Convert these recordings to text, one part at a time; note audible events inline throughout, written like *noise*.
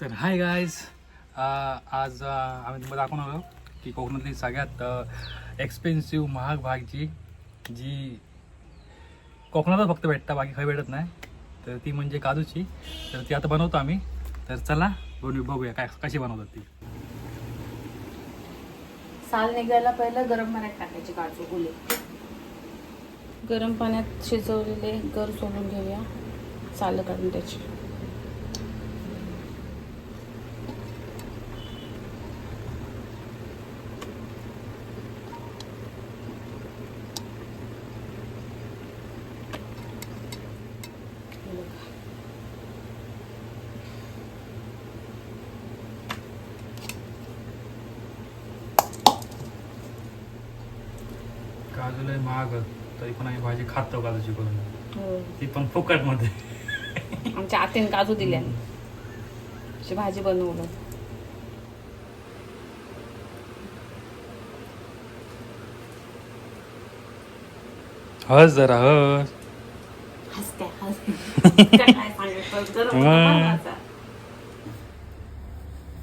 तर hi guys आज आम्ही तुम्हाला दाखवणार आहोत की कोकणातली सगळ्यात एक्सपेन्सिव्ह महाग भाजी जी कोकणातच फक्त भेटतं बाकी काही भेटत नाही. तर ती म्हणजे काजूची. तर ती आता बनवतो आम्ही. तर चला बनवू बघूया काय कशी बनवतात ती. साल निघायला पहिलं गरम पाण्यात टाकायचे काजू ओले. गरम पाण्यात शिजवलेले गर सोलून घेऊया. साल काढून त्याची. काजू लय महाग तरी पण आम्ही भाजी खातो काजूची करून. हो. ती पण फुकटमध्ये. आमच्या आतीने काजू दिल्या अशी भाजी बनवलं. हस जरा हस. *laughs* काय सांगितलं.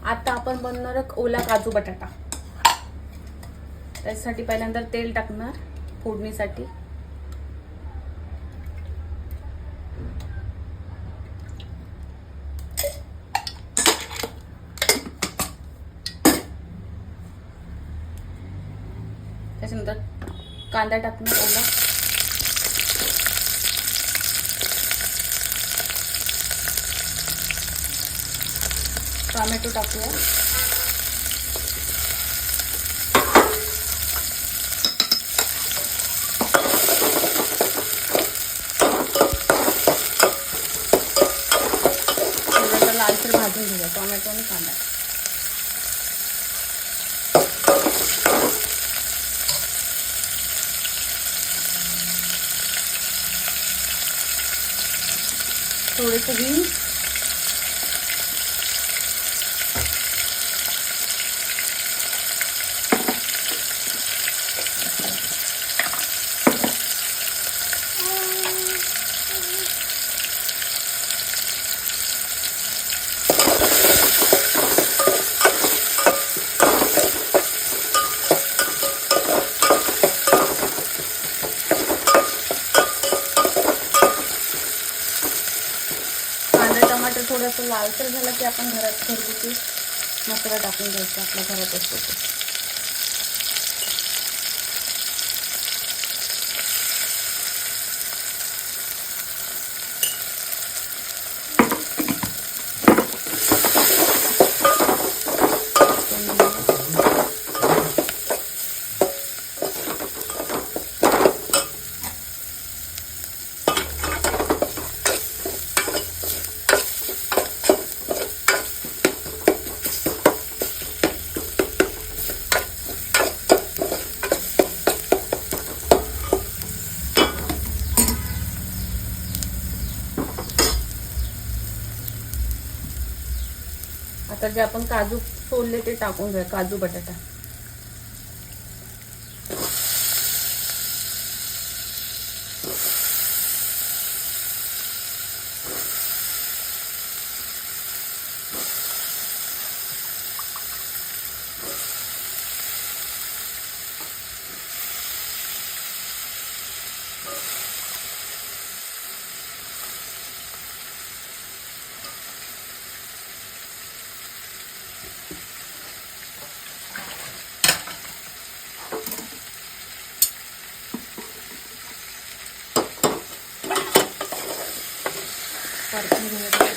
आता आपण बनवणार आहोत ओला काजू बटाटा. त्यासाठी पहिल्यांदा तेल टाकणार. फोडणीसाठी. त्याच्यानंतर कांदा टाकणार ओला. टोमॅटो टाकूया थोडासा लालसर भाजून घेऊया टोमॅटो आणि कांदा थोडंसं लालसर झालं की आपण घरात घरगुती मसाला टाकून घ्यायचा आपल्या घरात असतो तो. आता जे आपण काजू सोलले ते टाकून घेऊया काजू बटाटा. കുറച്ച്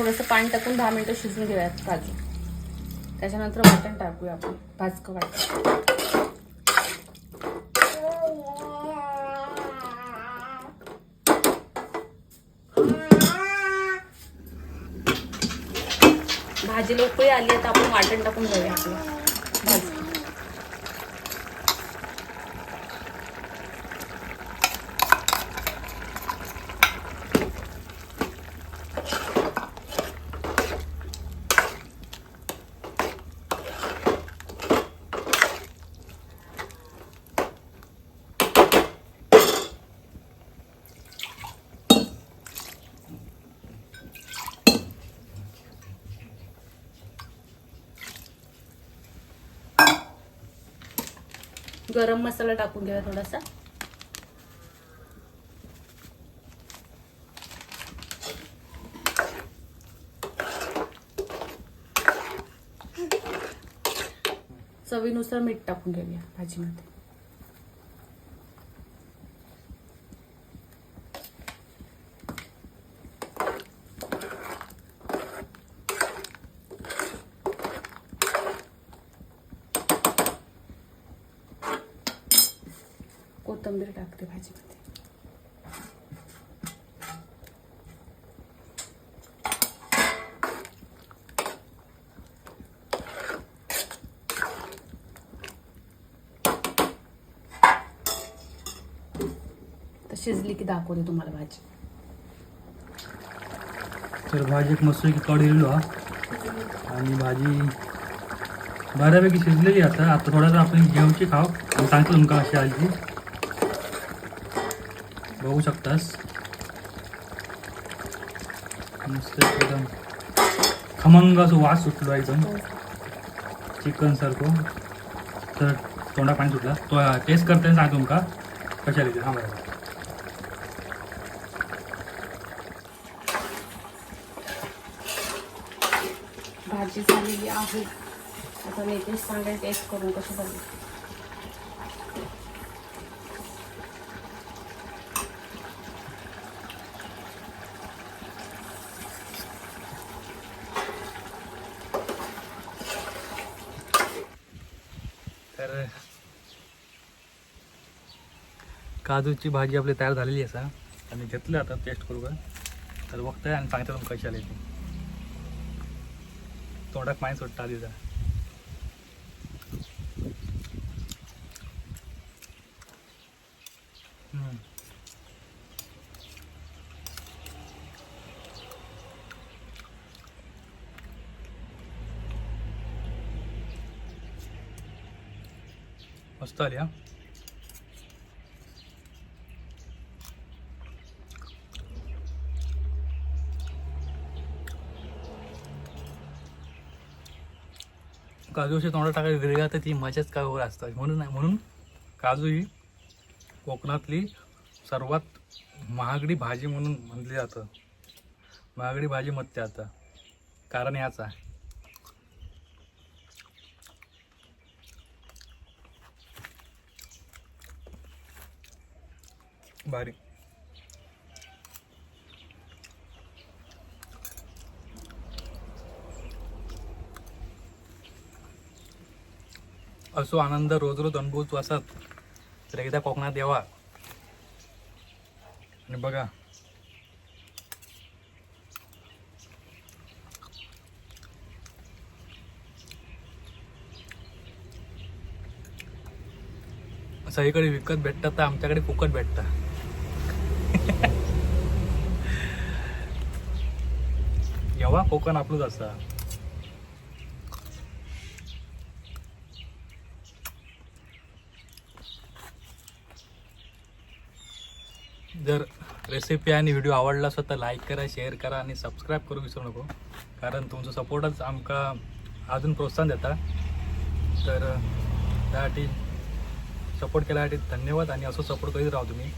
थोडंसं. पाणी टाकून दहा मिनटं शिजून घेऊयात काजू त्याच्यानंतर वाटण टाकूया आपण. भाजकं वाटण भाजी उकळी आली आहेत आपण वाटण टाकून घेऊया आपलं. गरम मसाला टाकून घेऊया थोडासा. चवीनुसार मीठ टाकून घेऊया भाजीमध्ये. कोथंबीर टाकते भाजीमध्ये शिजली की दाखवते तुम्हाला भाजी. तर भाजी एक मस्त कड हा. आणि भाजी बऱ्यापैकी शिजलेली आता. आता थोडासा आपण जेवची खाव आणि सांगतो तुमका अशी आली बघू शकतास मस्त एकदम खमंग असं वास सुटलो एकदम चिकन सारखं तर तोंडा पाणी सुटला तो टेस्ट करताना सांगतो तुमका कशा आली ती हा बघा भाजी झालेली आहे आता मी तेच सांगेल टेस्ट करून कशी झाली तर काजूची भाजी आपली तयार झालेली असा आणि घेतलं आता टेस्ट करू का? तर बघताय आणि सांगता तुम्ही कशी आली ती. तोंडात पाणी सुट्टा आधी मस्त आली हा तोंडा तोंडात टाकायला वेगळ्या तर ती मजाच काजूवर वगैरे असतात. म्हणून नाही म्हणून काजू ही कोकणातली सर्वात महागडी भाजी म्हणून म्हटली जातं. महागडी भाजी म्हणते आता. कारण याच आहे. भारी असो आनंद रोज रोज अनुभवतो असत तर एकदा कोकणात यावा. आणि बघा. सगळीकडे विकत भेटतात तर आमच्याकडे फुकट भेटतात यावा कोकण आपलंच असा जर रेसिपी आणि व्हिडिओ आवडला असं तर लाईक करा शेअर करा आणि सबस्क्राईब करू विसरू नको. कारण तुमचं सपोर्टच आमका अजून प्रोत्साहन देता. तर त्यासाठी सपोर्ट केल्यासाठी धन्यवाद आणि असं सपोर्ट करीत राहा तुम्ही.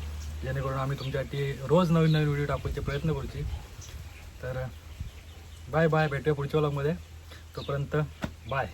जेणेकरून आम्ही तुमच्यासाठी रोज नवीन नवीन व्हिडिओ टाकूचे प्रयत्न करूची. तर बाय बाय भेटूया पुढच्या व्लॉगमध्ये तोपर्यंत बाय.